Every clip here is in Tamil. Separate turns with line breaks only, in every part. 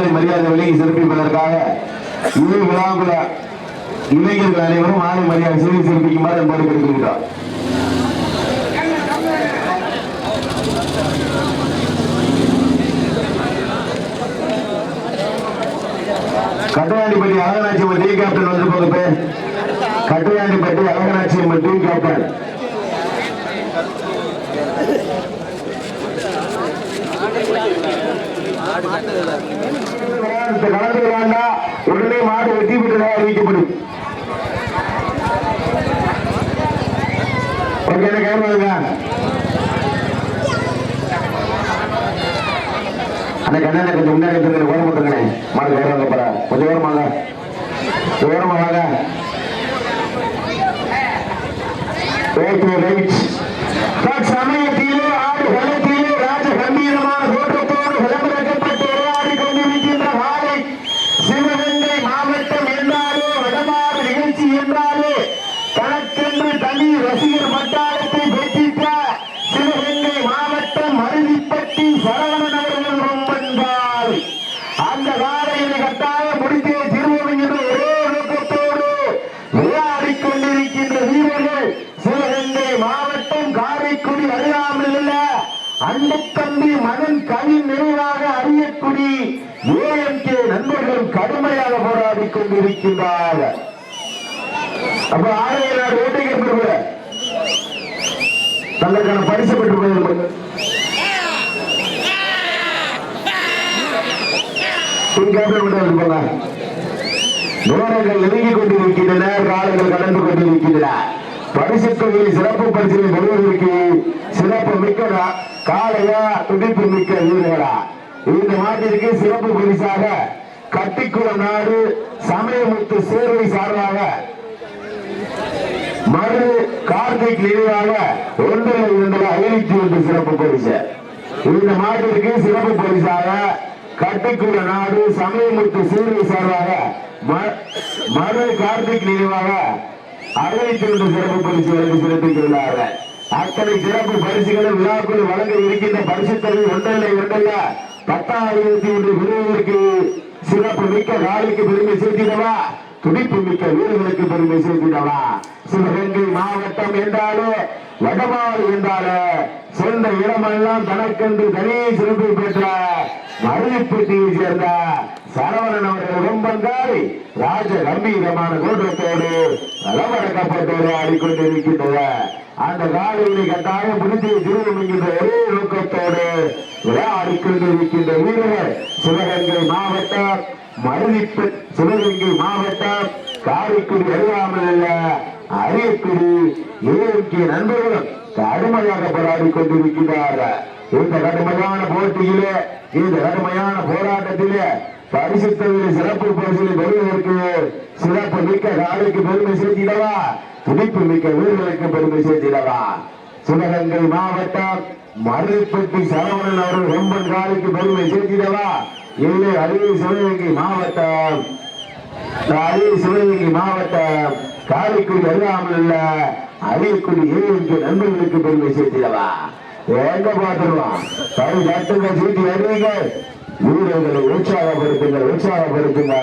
மாலை மரியாதை விலகி சிறப்பிப்பதற்காக இரு விழாங்குல இளைஞர்கள் அனைவரும் மாலை மரியாதை செய்து சிறப்பிக்குமாறு என்பது கேட்டுக்கொள்கிறோம். கட்டுவாண்டிப்பட்டி அழகநாச்சியம்மன் டீ கேப்டன் வந்து போகுது கட்டுவாண்டிப்பட்டி அழகநாச்சியம்மன் டீ கேப்டன். கலந்து வேண்டாம் உடனே மாடு வெற்றி பெற்றதாக அறிவிக்கப்படும் ஓகே கேமரா அண்ணா கண்ணனை கொஞ்சம் முன்னாடி ஓரம் போட்டுருங்கண்ணே மாடு ஓரம் போற கொஞ்சம் ஓரமாங்க ஓரமா வாங்க ரைட் தனி நிறைவாக நினைவாக அறியக்குடி ஏஎம்கே நண்பர்கள் கடுமையாக போராடி கொண்டிருக்கின்றார்கள் அப்ப ஆலய நாடு ஓட்டை தங்களுக்கான பரிசு பெற்று போயிருப்பது நேரங்கள் நெருங்கிக் கொண்டிருக்கின்றன காலங்கள் கடந்து கொண்டிருக்கின்றன. பரிசு சிறப்பு பரிசினை பெறுவதற்கு சிறப்பு மிக்க நா- துடிப்பு மிக்க வீரர்களா? இந்த மாட்டிற்கு சிறப்பு பரிசாக கட்டிக்குளம் நாடு சமயமுத்து சேர்வை சார்பாக மறு கார்த்திக் நினைவாக ஒன்றில் இரண்டு ஐநூத்தி ஒன்று சிறப்பு பரிசு. இந்த மாட்டிற்கு சிறப்பு பரிசாக கட்டிக்குள நாடு சமயமுத்து சேவை சார்பாக ம- மறு கார்த்திக் நினைவாக அறுபத்தி சிறப்பு பரிசு வழங்கி சிறப்பித்துள்ளார்கள். அத்தனை சிறப்பு பரிசுகளை விழாக்குள் வழங்க இருக்கின்ற பரிசு தொகை ஒன்றல்ல இரண்டல்ல. பத்தாயிரத்தி ஒன்று விருதுகளுக்கு சிறப்பு மிக்க நாளுக்கு பெருமை சேர்த்திடவா? துடிப்பு மிக்க வீரர்களுக்கு பெருமை சேர்த்திடவா? சிவகங்கை மாவட்டம் என்றாலே வடமாறு என்றாலே சிறந்த இடமெல்லாம் தனக்கென்று தனி சிறப்பு பெற்ற மருதிப்பட்டியை சேர்ந்த சரவணன் அவர்கள் ரொம்பங்காரி ராஜ கம்பீரமான கூட்டத்தோடு நலவடக்கப்பட்டு ஆடிக்கொண்டிருக்கின்றன. அந்த காலையினை கட்டாயம் முடித்து திருவம் என்கின்ற ஒரே நோக்கத்தோடு விளையாடிக்கொண்டிருக்கின்ற வீரர்கள் சிவகங்கை மாவட்டம் மருதிப்பு சிவகங்கை மாவட்டம் காரைக்குடி அறியாமல் அல்ல அரியக்குடி ஏஎம்கே நண்பர்களும் கடுமையாக போராடி கொண்டிருக்கிறார்கள் இந்த கடுமையான போட்டியிலே இந்த கடுமையான போராட்டத்திலே பரிசுத்தவிலே சிறப்பு பரிசுகளை வருவதற்கு சிறப்பு மிக்க காலைக்கு பெருமை சேர்த்திடவா? துடிப்பு மிக்க வீரர்களுக்கு பெருமை சேர்த்திடவா? சிவகங்கை மாவட்டம் மருதுப்பட்டி சரவணன் அவர்கள் ரொம்பன் காலைக்கு பெருமை சேர்த்திடவா? இல்லை அருகே சிவகங்கை மாவட்டம். அரிய சிவகங்கை மாவட்டம் காரைக்குடி அருகாமல் உள்ள அரியக்குடி ஏழு நண்பர்களுக்கு பெருமை சேர்த்திடவா? எங்க பாத்துருவான் சரி தட்டுங்க சீட்டி வீரர்களை உற்சாகப்படுத்துங்க உற்சாகப்படுத்துங்க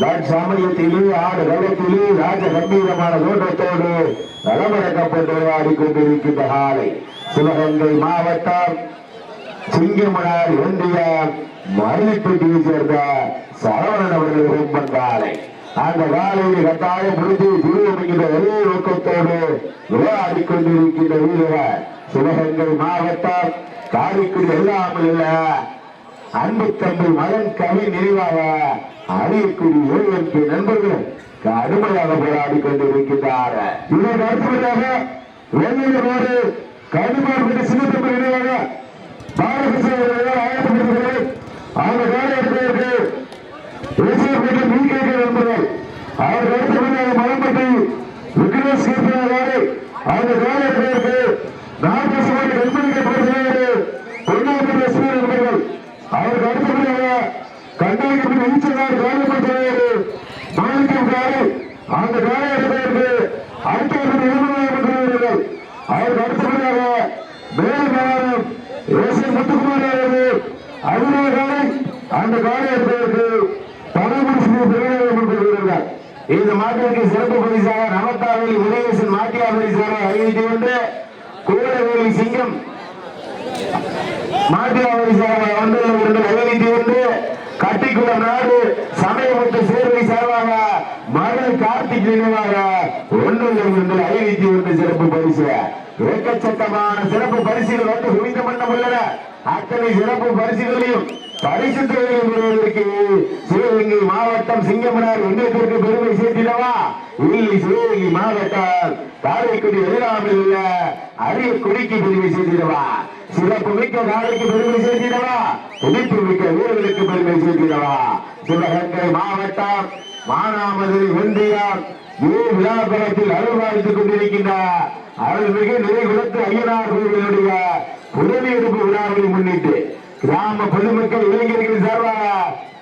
தன் சமயத்திலே ஆடு களத்திலே ராஜ கம்பீரமான தோட்டத்தோடு நலமடக்கப்பட்டு விளையாடி கொண்டிருக்கின்ற காலை. சிவகங்கை மாவட்டம் சிங்கமனார் ஒன்றியம் மருதிப்பட்டியை சேர்ந்த சரவணன் அவர்கள் ரொம்ப காலை. அந்த காலையில் கட்டாயம் முடிந்து திருவமைக்கின்ற ஒரே நோக்கத்தோடு விளையாடி கொண்டிருக்கின்ற வீரர் சிவகங்கை மாவட்டம். காரைக்குடி எல்லாமல் இல்லை அன்பு தம்பி மகன் கவி நிறைவாக அறியக்கூடிய ஏழுக்கு நண்பர்கள் கடுமையாக போராடி கொண்டிருக்கின்றார். இதற்கு அடுத்ததாக வெள்ளையோடு கடுமையாக சின்ன தம்பி நினைவாக பாரதிய ஆயத்தப்படுகிறது அவங்க வேலை எடுப்பதற்கு தேசியப்பட்டு நீக்க அந்த காலை எடுப்பதற்கு
வீரர் இந்த மாட்டிற்கு சிறப்பு பரிசாக நமத்தாவில் உதயசன் மாட்டியா பரிசாக அறிவித்து கொண்டு கூடவேலி சிங்கம் மாட்டியாவரி சார்பாக வந்துள்ளவர்கள் அறிவித்து கொண்டு கட்டிக்குளம் நாடு சமயப்பட்டு சேர்வை சார்பாக மகள் கார்த்திக் நினைவாக ஒன்று என்று அறிவித்து கொண்டு சிறப்பு பரிசு. ஏக்கச்சட்டமான சிறப்பு பரிசுகள் வந்து குவிந்த மன்னம் உள்ளன. அத்தனை சிறப்பு பரிசுகளையும் பரிசு தொகையை பெறுவதற்கு சிவகங்கை மாவட்டம் சிங்கமனார் ஒன்றியத்திற்கு பெருமை சேர்த்திடவா? இல்லை சிவகங்கை மாவட்டம் காரைக்குடி எதிராமல் உள்ள அரிய குடிக்கு பெருமை சேர்த்திடவா? சிறப்பு மிக்க நாளைக்கு பெருமை சேர்த்திடவா? துடிப்பு மிக்க வீரர்களுக்கு பெருமை சேர்த்திடவா? சிவகங்கை மாவட்டம் மானாமதுரை ஒன்றியம் ஏ விழாபுரத்தில் அருள்வாழ்த்துக் கொண்டிருக்கின்ற அருள்மிகு நிறைகுலத்து ஐயனார் கோவிலுடைய புதவி எடுப்பு விழாவை முன்னிட்டு கிராம பொதுமக்கள் இளைஞர்கள் சார்பாக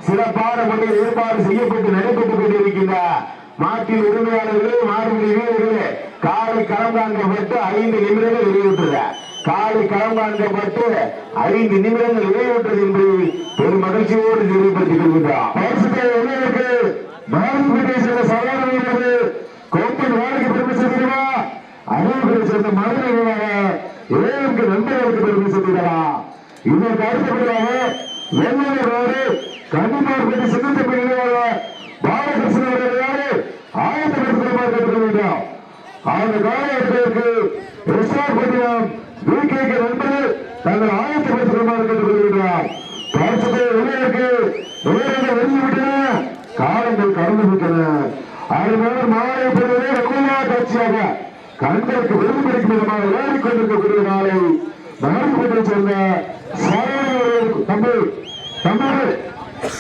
சிறப்பான முறையில் ஏற்பாடு செய்யப்பட்டு நடைபெற்றுக் கொண்டிருக்கின்ற மாட்டின் உரிமையாளர்களே மாறுபடி வீரர்களே காலை களம் காண்கப்பட்டு ஐந்து நிமிடங்கள் நிறைவுற்றது. காலை களம் காண்கப்பட்டு ஐந்து நிமிடங்கள் நிறைவுற்றது என்பதை பெரும் மகிழ்ச்சியோடு தெரியப்படுத்திக் கொள்கின்றார் பரிசுத்தை வெளியிற்கு கோப்பன் வாடகை பெருமை சேர்க்கிறா அனைவரை சேர்ந்த மதுரைகளாக நண்பர்களுக்கு பெருமை சேர்க்கிறா இதற்கு அடுத்தபடியாக வெள்ளூர் ரோடு கன்னிமார்பட்டி சின்னத்தம்பி நினைவாக பாலகிருஷ்ணன் அவர்களாலே ஆயத்தப்படுத்துமாறு கேட்டுக்கொள்கிறோம் அந்த காலகட்டத்திற்கு ரிசார்ட் பட்டினம் விகேக்கு நண்பர்கள் தங்கள் ஆயத்தப்படுத்துமாறு கேட்டுக்கொள்கிறார் பரிசுத்தை வெளியிற்கு நேரங்கள் வெளியிட்டன காலங்கள் கடந்து விட்டன அதனால மாலை பெறுவதே ரொம்ப காட்சியாக கண்களுக்கு விருது பிடிக்கும் விதமாக விளையாடிக் நாளை நாடுபட்டை சேர்ந்த தம்பி தம்பி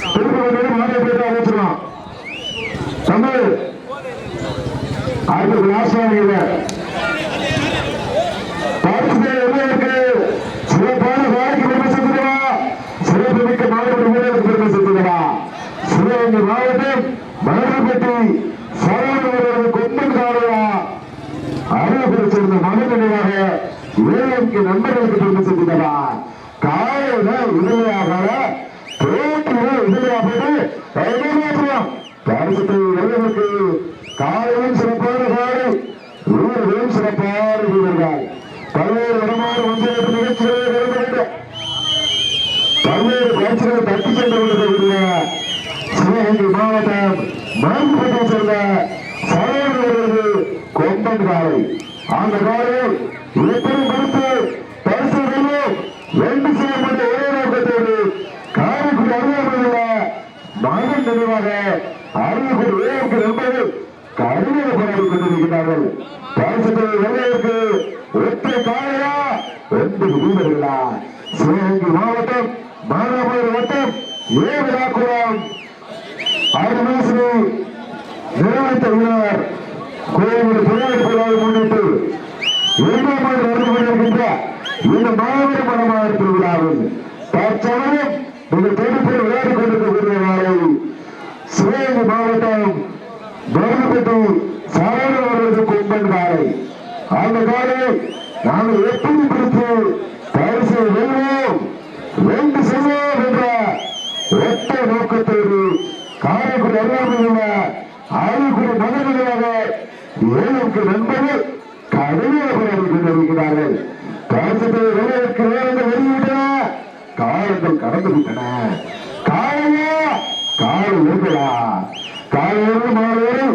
திருப்பதி மாலை போயிட்டு தம்பி அடுத்த ராசாமியில பாரிசுடைய மாவட்டம் மலர்பட்டி சரவணவர்கள் கொம்பன் காலையா அருள்புரி சேர்ந்த மகன் நினைவாக ஏழைக்கு நண்பர்களுக்கு பெருமை சேர்த்துக்கிறா காலையில உதவியாக போட்டியில உதவியாக பரிசுத்தை வெல்வதற்கு காலையிலும் சிறப்பான காலை வீரர்களும் சிறப்பான வீரர்கள். பல்வேறு இடமான ஒன்றியத்து நிகழ்ச்சிகளை நிறைவேற்ற பல்வேறு காட்சிகளை தட்டி சென்று கொண்டிருக்கக்கூடிய சிவகங்கை மாவட்டம் மணப்பட்டை சேர்ந்த சகோதரர்கள் கொம்பன் காலை. அந்த காலையில் எப்படி கொடுத்து பரிசு ரெண்டு செய்யப்பட்ட ஒரே நோக்கத்தோடு காரைக்குடி அருகாமையில் மகன் நினைவாக அருள்குடி வேருக்கு நண்பர்கள் கடுமையாக போராடி கொண்டிருக்கிறார்கள். பரிசுத்தை வெள்ளையருக்கு ஒற்றை காலையா ரெண்டு வீரர்களா? சிவகங்கை மாவட்டம் மானாமதுரை வட்டம் ஏ விழாக்குளம் ஆறு மாசம் நிறைவேற்ற வீரர் கோவில் புயல் முன்னிட்டு இரண்டாம் நடந்து கொண்டிருக்கின்ற இந்த மாபெரும் மனமாக திருவிழாவில் தற்சமயம் இந்த தொகுப்பில் விளையாடிக் கொண்டிருக்கக்கூடிய நாளை சிவகங்கை மாவட்டம் கவர்மெண்ட் சாரணவர்களுக்கு கொம்பன் காலை அந்த காலை நாங்கள் எப்படி பிடித்து பரிசு வெல்வோம் வென்று செல்வோம் என்ற ஒற்ற நோக்கத்தோடு காரைக்குடி அருகாமையில் உள்ள ஆய்வுக்குடி மனநிலையாக ஏழுக்கு நண்பர்கள் கடுமையாக போராடி கொண்டிருக்கிறார்கள் பரிசத்தை வெளியிற்கு காலங்கள் கடந்து விட்டன காலையா காலை ஊர்களா காலையோடு மாலையோடு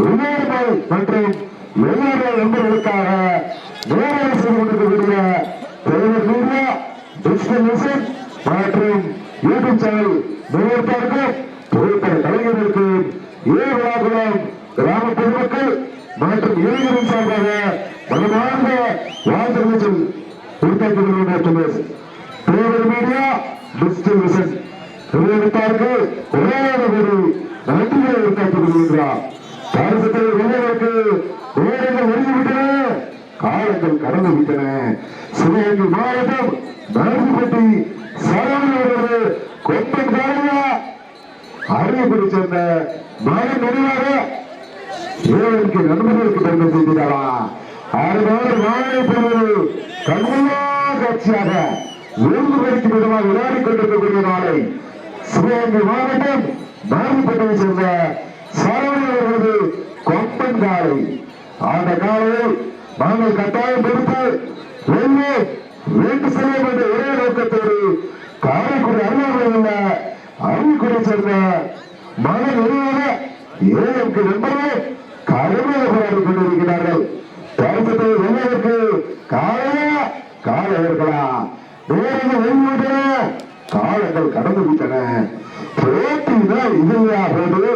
ஒவ்வொரு நாள் மற்றும் எல்லா நண்பர்களுக்காக நேரம் செய்து கொண்டிருக்கக்கூடிய தலைவர் மீடியா டிஜிட்டல் மிஷன் மற்றும் யூடியூப் சேனல் நிறுவனத்தாருக்கும் புகைப்பட கலைஞர்களுக்கும் ஏ விழாக்குளம் கிராம பொதுமக்கள் மற்றும் இளைஞரின் சார்பாக மனமார்ந்த வாழ்த்து கொடுத்தார்கள் பேரர் மீடியா டிஜிட்டல் மிஷன் நிறுவனத்தாருக்கு ஒரே ஒரு நன்றிகளை உருவாக்கிக் கொள்கின்றார் பாரதத்தை வெள்ளவருக்கு ஒழுங்கிவிட்டன காலங்கள் கடந்து விட்டன. சிவகங்கை மாவட்டம் நாடுபட்டி சரவணர் கொப்பன் காலையா அறியப்படி சேர்ந்த மகன் நினைவாக ஏழைக்கு நண்பர்களுக்கு பெருமை செய்கிறாரா? அறுபது மாலை பெறுவது கண்மையா காட்சியாக விருது விதமாக விளையாடிக் கொண்டிருக்கக்கூடிய நாளை சிவகங்கை மாவட்டம் நாடுபட்டியை சேர்ந்த சரவண
கொம்பன் காலை. அந்த காலையை நாங்கள் கட்டாயம் கொடுத்து வெள்ளி வீட்டு செல்வம் என்ற ஒரே நோக்கத்தோடு காரைக்குடி அருகாமையில் உள்ள அருவிக்குடி சேர்ந்த மன நிறுவன ஏழுக்கு நண்பர்கள் கடுமையாக போராடி கொண்டிருக்கிறார்கள். பரிசத்தை வெல்வதற்கு காலையா காலை காலையர்களா நேரங்கள் வெல்லுகின்றன காலங்கள் கடந்து விட்டன போட்டிதான் இல்லையா போது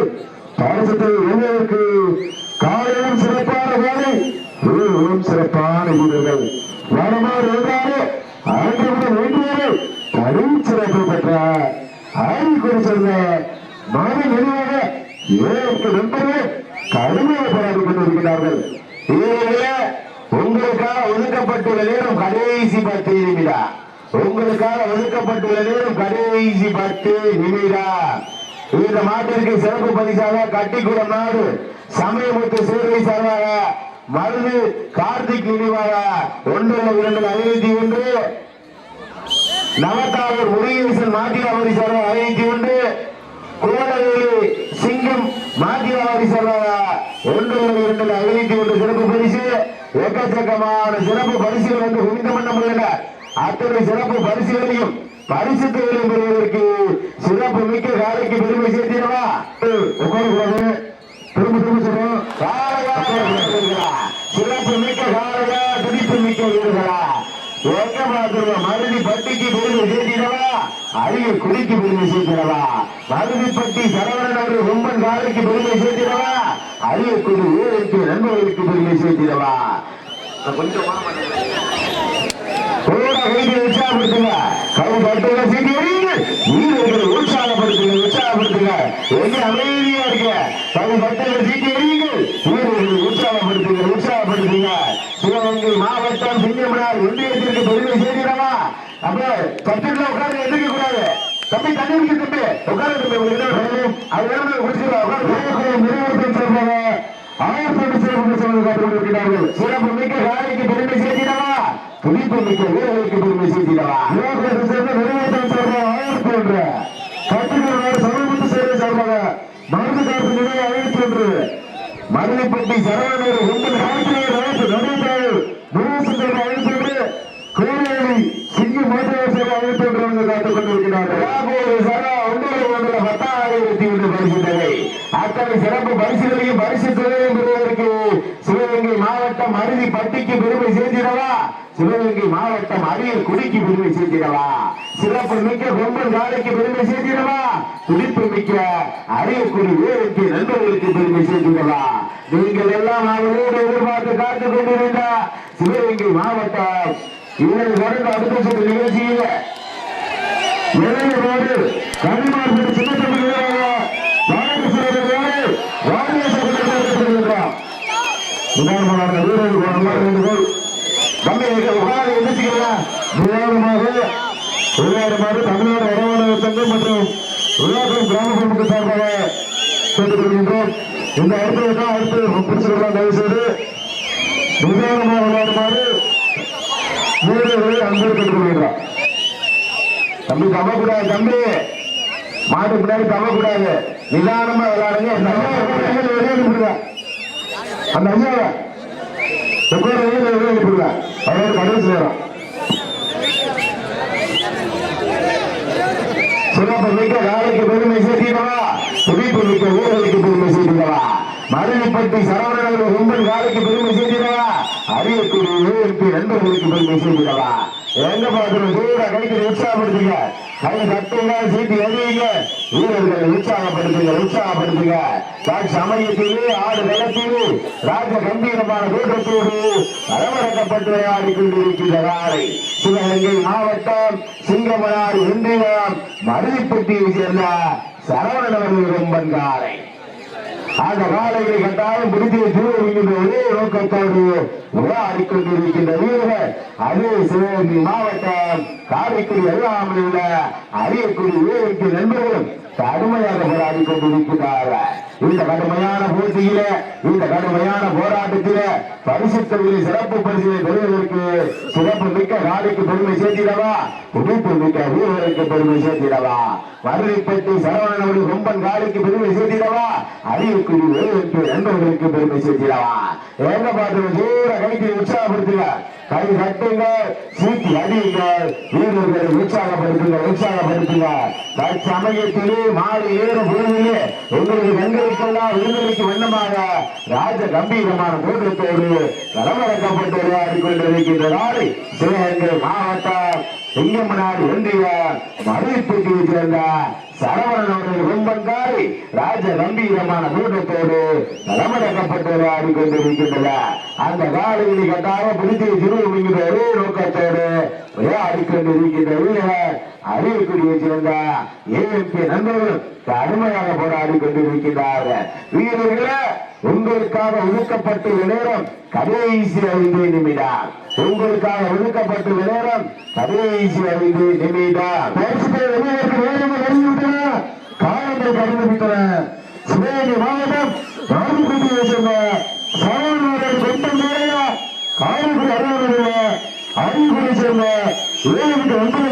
பரிசத்தை வெல்வதற்கு காலையும் சிறப்பான வேலை வீரர்களும் சிறப்பான வீரர்கள். வடமாறு என்றாலே ஆண்டவுடன் வேண்டியது கடும் சிறப்பு பெற்ற ஆய்வுக்குறி சொன்ன மன நினைவாக ஏழு நண்பர்கள் கடுமையாக போராடி கொண்டிருக்கிறார்கள். உங்களுக்காக ஒதுக்கப்பட்டுள்ள நேரம் கடைசி பத்து நிமிடம். உங்களுக்காக ஒதுக்கப்பட்டுள்ள நேரம் கடைசி பத்து நிமிடம். இந்த மாட்டிற்கு சிறப்பு பரிசாக கட்டிக்குளம் நாடு சமயமுத்து சேவை சார்பாக மருது கார்த்திக் நினைவாக ஒன்று இரண்டு ஐநூத்தி ஒன்று நவத்தாவூர் முருகேசன் மாத்தியாவரி சார்பாக ஐநூத்தி ஒன்று கோடவேலி சிங்கம் மாத்தியாவரி சார்பாக ஒன்று இரண்டு ஐநூத்தி ஒன்று சிறப்பு பரிசு எக்கச்சக்கமான சிறப்பு பரிசுகள் வந்து குவிந்த மன்னம் உள்ளன. அத்தனை சிறப்பு பரிசுகளையும் பரிசு தொழிலும் பெறுவதற்கு சிறப்பு மிக்க காலைக்கு பெருமை சேர்த்திடவா உட்காரக்கூடாது திரும்ப திரும்ப சொல்றோம் காளையா, உட்காரக்கூடாது. சிறப்பு மிக்க காலையா துடிப்பு மிக்க வீரர்களா எங்க பாத்துருவா மருதி பட்டிக்கு பெருமை சேர்த்திடவா அரிய குடிக்கு பெருமை சேர்க்கிறவா? மருதி சரவணன் அவர்கள் ரொம்பன் காலைக்கு பெருமை சேர்க்கிறவா? அரிய குடி நண்பர்களுக்கு பெருமை சேர்க்கிறவா? கொஞ்சம் உற்சாகப்படுத்துங்க. கை பட்டுங்க சீட்டி வீரர்களை உற்சாகப்படுத்துங்க உற்சாகப்படுத்துங்க. எங்க அமைதியா இருக்க? கை பட்டுங்க சீட்டி வீரர்களை உற்சாகப்படுத்துங்க உற்சாகப்படுத்துங்க. சிவகங்கை மாவட்டம் சிங்கமனார் ஒன்றியத்திற்கு பெருமை சேர்க்கிறவா? அப்ப சத்துக்குள்ள உட்கார்ந்து எதிர்க்க கூடாது. தம்பி தண்ணி குடிக்க தம்பி. உட்கார்ந்து தம்பி உங்களுக்கு என்ன வேணும்? அது வேணும் குடிச்சுக்கலாம் உட்கார்ந்து நிறுவனத்தை சேர்ந்தவங்க ஆயிரத்தி சிறப்பு சொல்வது காட்டுக்கொண்டிருக்கிறார்கள் சிறப்பு மிக்க பெருமை சேர்த்திடவா? மிக்க வீரர்களுக்கு பெருமை சேர்த்திடவா? சேர்ந்த ஆயிரத்தி ஒன்று சமூகத்து சேவை மருந்து காப்பு ஆயிரத்தி ஒன்று சரவணர் காலத்திலே ஆயிரத்தி ஒன்று சிங்கி மாதவ வந்து காத்துக் கொண்டிருக்கிறார்கள் ஒன்பது ஒன்றுல பத்தாயிரத்தி ஒன்று பரிசுத்தவை அத்தனை சிறப்பு பரிசுகளையும் பரிசு தொகையும் பெறுவதற்கு சிவகங்கை மாவட்டம் அருவி பட்டிக்கு பெருமை சேர்த்திடவா சிவகங்கை மாவட்டம் அரியல் குடிக்கு பெருமை சேர்த்திடவா சிறப்பு மிக்க பொங்கல் நாளைக்கு பெருமை சேர்த்திடவா துடிப்பு மிக்க அரியக்குடி வேலைக்கு நண்பர்களுக்கு பெருமை சேர்த்திடவா நீங்கள் எல்லாம் அவரோடு எதிர்பார்த்து காத்துக் கொண்டிருந்த சிவகங்கை மாவட்டம் இதனை தொடர்ந்து அடுத்த சுற்று நிகழ்ச்சியில் விளையாடுமாறு தமிழ்நாடு வரவாளர் சங்கம் மற்றும் விளையாட்டு கிராம சமூக சார்பாக கேட்டுக் கொள்கின்றோம் இந்த இடத்துல தான் அடுத்து பிடிச்சிருக்கலாம் தயவு செய்து விளையாடுமாறு வீரர்களை அன்பு கேட்டுக் தம்பி தவக்கூடாது தம்பி. மாட்டு பின்னாடி தவக்கூடாது. நிதானமா விளையாடுங்க. அந்த ஐயா அந்த ஐயாவை உட்கார வெளியே அவரோட கடைசி நேரம் சிறப்பு மிக்க வேலைக்கு பெருமை சேர்த்திடவா துடிப்பு மிக்க ஊழலுக்கு பெருமை சேர்த்திடவா மருவிப்பட்டி சரவணர்கள் உங்கள் வேலைக்கு பெருமை சேர்த்திடவா அரியக்குடி ஊருக்கு நண்பர்களுக்கு பெருமை சேர்த்திடவா எங்க பாக்குறோம் தூர கைக்கு உற்சாகப்படுத்துங்க. கை தட்டுங்க சீட்டு எறியுங்க. வீரர்களை உற்சாகப்படுத்துங்க உற்சாகப்படுத்துங்க. சமயத்திலே ஆடு களத்திலே ராஜ கம்பீரமான கூட்டத்தோடு அரவணைக்கப்பட்டு விளையாடி கொண்டிருக்கின்ற நாளை சிவகங்கை மாவட்டம் சிங்கமனார் ஒன்றியம் மருதிப்பட்டியை சேர்ந்த சரவணன் அவர்கள் ரொம்ப காலை அந்த காலைகளை கட்டாயம் பிடித்து தூருகின்ற ஒரே நோக்கத்தோடு விளையாடி கொண்டிருக்கின்ற வீரர் அது சிவகங்கை மாவட்டம் காரைக்குடி அருகாமையில் உள்ள அரியக்குடி வீரருக்கு நண்பர்களும் கடுமையாக போராடி கொண்டிருக்கிறார்கள்
இந்த கடுமையான போட்டியில இந்த கடுமையான போராட்டத்தில பரிசுத்தவிலை சிறப்பு பரிசுகளை பெறுவதற்கு சிறப்பு மிக்க நாளைக்கு பெருமை சேர்த்திடவா? துடிப்பு மிக்க வீரருக்கு பெருமை சேர்த்திடவா? மருதைப்பட்டி சரவணனவடி கொம்பன் காலைக்கு பெருமை சேர்த்திடவா? அரியக்குடி வேலுக்கு நண்பர்களுக்கு பெருமை சேர்த்திடவா? எங்க பார்த்து தூர கைக்கு உற்சாகப்படுத்துகிறார் கை கட்டுங்க சீட்டி அடியுங்க வீரர்களை உற்சாகப்படுத்துங்க உற்சாகப்படுத்துங்க தற்சமயத்திலே மாலை ஏற பொழுதிலே உங்களுக்கு கண்களுக்கெல்லாம் விருந்தளிக்கு வண்ணமாக ராஜ கம்பீரமான தோற்றத்தோடு களமிறக்கப்பட்டு விளையாடி கொண்டிருக்கின்ற நாடு சிவகங்கை மாவட்டம் சிங்கமனாடு ஒன்றிய மதுரைப்பட்டியை சேர்ந்த சரவணன் அவர்கள் கும்பங்காரி ராஜ கம்பீரமான கூட்டத்தோடு களமிறக்கப்பட்டு விளையாடி அந்த காலையில் கட்டாக பிடித்து திருவுமிங்கிற ஒரே நோக்கத்தோடு விளையாடி வீரர் அறிவுக்குடியை சேர்ந்த ஏஎம்பி நண்பர்கள் கடுமையாக போராடி கொண்டிருக்கிறார்கள் வீரர்களே உங்களுக்காக ஒதுக்கப்பட்டுள்ள நேரம் கடைசி ஐந்து நிமிடம். உங்களுக்காக ஒதுக்கப்பட்டுள்ள நேரம் கடைசி ஐந்து நிமிடம். பேசுகிற வெளியேற்ற வேலைகள் வெளியிட்டன காலங்கள் சிவகங்கை மாவட்டம் ராணிப்பட்டியை சேர்ந்த சரவணன் சொந்தம் நேரையா காரைக்குடி அலுவலர்கள் அறிவுக்குடியை சேர்ந்த ஒன்பது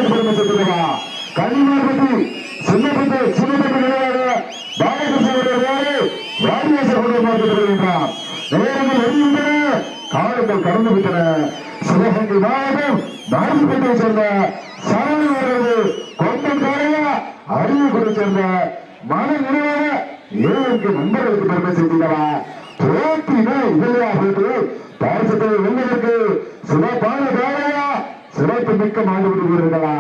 காலங்கள் கடந்து விட்டன. சிவகங்கை மாவட்டம் நாகப்பட்டியை சேர்ந்த சரவணர்கள் கொண்டம் காரையா அறிவுக்குடி சேர்ந்த மன நினைவாக ஏழுக்கு நண்பர்களுக்கு பெருமை செய்தீங்களா போட்டினா இல்லையா போட்டு பாரசத்தை வெல்வதற்கு சிறப்பான காரையா சிறப்பு மிக்க மாண்டு விடுவீர்களா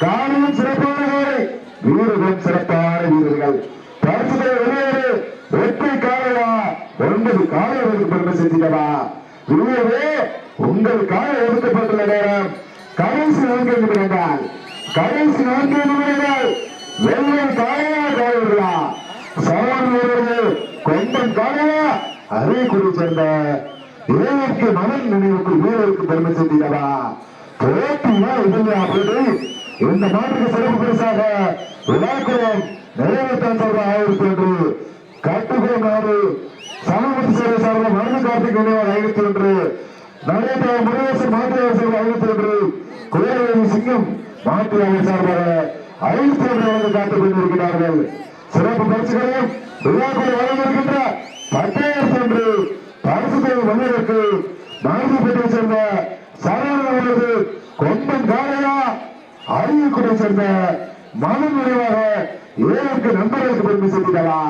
காலையும் சிறப்பான காரை வீரர்களும் சிறப்பான வீரர்கள். பாரசத்தை வெளியேறு வெற்றி காரையா ஒன்பது காலைகளுக்கு பெருமை செஞ்சீங்களா இதுவே உங்களுக்காக காலை ஒதுக்கப்பட்டுள்ள நேரம் கடைசி நான்கு நிமிடங்கள் கடைசி நான்கு நிமிடங்கள் வெள்ளம் காலையா காலைகளா சவால் வீரர்கள் கொண்டம் காலையா அதே குறி சேர்ந்த ஏழைக்கு மனம் நினைவுக்கு வீரருக்கு பெருமை செஞ்சீங்களா போட்டியா இல்லையா அப்படின்னு இந்த நாட்டுக்கு சிறப்பு பரிசாக விழாக்குளம் நிறைவேற்றான் சொல்ற ஆயிரத்தி என்று கட்டுக்குளம் நாடு சமமதி சேவை சார்பில் மருந்து நினைவாக ஆயிரத்தி ஒன்று நடைபெற முருகேசன் ஒன்று சிங்கம் சார்பாக ஒன்று காத்துக் கொண்டிருக்கிறார்கள். சிறப்பு பரிசுகளையும் விழாக்குள் வழங்கியிருக்கின்ற பட்டாயிரத்தி ஒன்று பரிசுகளை வந்ததற்கு நாகப்பட்டியை சேர்ந்த சரவணன் கொம்பன் காலையா அரியக்குடியை சேர்ந்த மனம் நினைவாக ஏழுக்கு நண்பர்களுக்கு பெருமை சேர்த்தீங்களா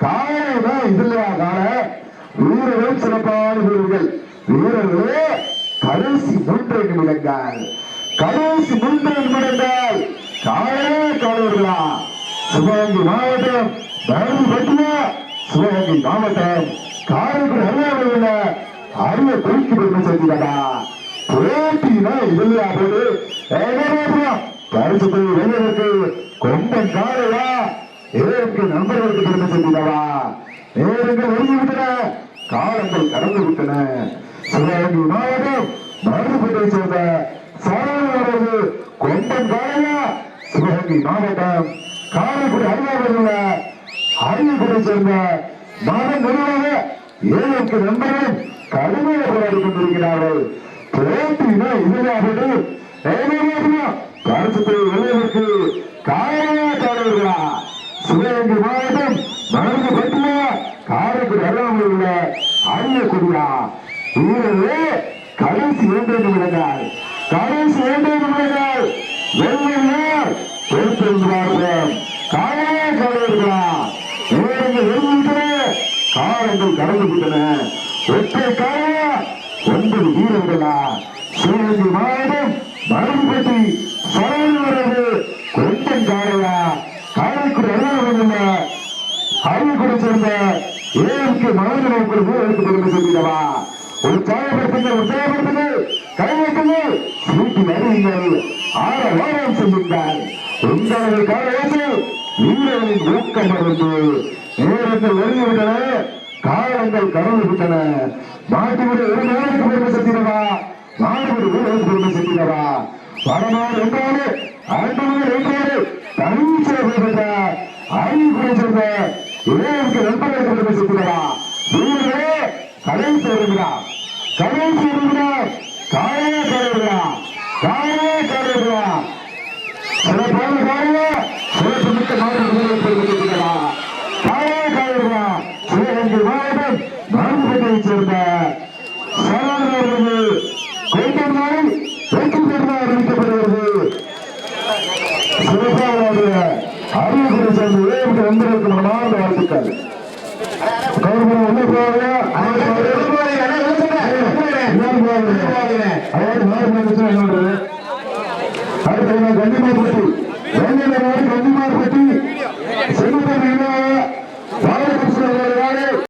காலைனா இதுலையா வீரர்கள் சிறப்பான வீரர்கள். வீரர்களே கடைசி மூன்று நிமிடங்கள். கடைசி மூன்று நிமிடங்கள். காலையே காலவர்களா சிவகங்கை மாவட்டம் தருமபுரி பட்டியா சிவகங்கை மாவட்டம். காரைக்குடி அருகாமையில் உள்ள அரிய குறிக்கு பெருமை சேர்த்தீங்களா போட்டினா இல்லையா போது பரிசுத்தை வெள்ளருக்கு கொம்பன் காலையா ஏற்கு நண்பர்களுக்கு பெருமை சென்றவா நேரங்கள் ஒதுங்கிவிட்டன காலங்கள் கடந்து விட்டன சிவகங்கை மாவட்டம் மருதுப்பட்டை சேர்ந்த சாரவரது கொம்பன் காலையா சிவகங்கை மாவட்டம். காரைக்குடி அருகாமையில் உள்ள அரியக்குடி சேர்ந்த மகன் நிறுவன ஏழைக்கு நண்பர்கள் கடுமையாக போராடி கொண்டிருக்கிறார்கள். போட்டினா இதுவாகட்டு பரிசுத்தை வெள்ளையருக்கு காரணமாக காரர்களா சிவகங்கை மாவட்டம் மருந்து பட்டியா காரைக்குடி அருகாமையில் உள்ள அரியக்குடியா வீரர்களே கடைசி இரண்டு நிமிடங்கள் கடைசி இரண்டு நிமிடங்கள் வெள்ளையார் பொறுத்திருந்தார்கள் காலையே காரர்களா நேரங்கள் வெளியிட்டன காலங்கள் கடந்து விட்டன ஒற்றை கால ஒன்பது வீரர்களா? சிவகங்கை மாவட்டம் மருந்துபட்டி சரவணவரது கொண்டன் காலையா காரைக்குடி அருகாமையில் அறிவுக்குடி சேர்ந்த ஏழுக்கு மனதில் ஒரு வீரருக்கு பெருமை சொல்லிடவா உற்சாகப்படுத்துங்கள் உற்சாகப்படுத்துங்கள் கைவிட்டுங்கள் சீட்டி அறியுங்கள் ஆற வாரம் செய்யுங்கள் உங்களது காலையோடு வீரர்களின் ஊக்கம் இருந்து நேரங்கள் ஒழுங்கிவிட்டன காலங்கள் கடந்து விட்டன நாட்டுடைய ஒரு நாளுக்கு பெருமை செஞ்சிடவா நாடுபடி வீரருக்கு பெருமை செஞ்சிடவா வடநாடு என்றாரு ஆண்டவர்கள் என்றாரு தனிச்சிற அறிவு அறிவுக்குறை சேர்ந்த ஏழுக்கு நண்பர்களுக்கு பெருமை சேர்த்துடா வீரர்களே கடைசி வருகிறா கடைசி வருகிறா காயே கருதுகிறா காயே கருதுகிறா சிறப்பான காரிய சிறப்பு மிக்க மாவட்ட பெருமை சேர்த்துடா காயே சிவகங்கை மாவட்டம் நான்குபேட்டையைச் சேர்ந்த சரவணன் அவர்கள் வெற்றி அறிவிக்கப்படுகிறது. சிறப்பாக அறிவுரை சேர்ந்த ஏழுக்கு நண்பர்களுக்கு மனமார்ந்த வாழ்த்துக்கள். கௌரவம் உள்ள போவாங்க